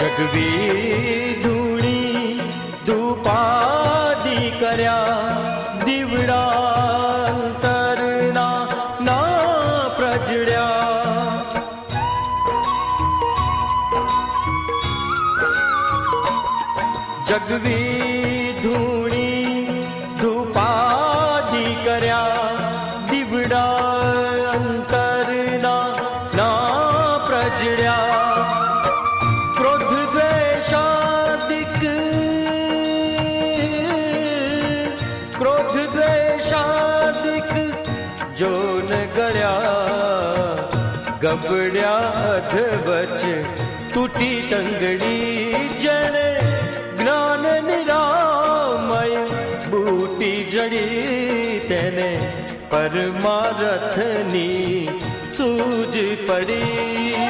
जगवी धुणी धुपादी कर्या दिवडा अंतरणा ना प्रजड्या। जगवी धुपादी कर्या दिवडा अंतरणा ना प्रजड्या क्रोध देशा बच टुटि टंगड़ी जन ज्ञान निरामय बूटी जड़ी तेने परमारथनी सूझ पड़ी।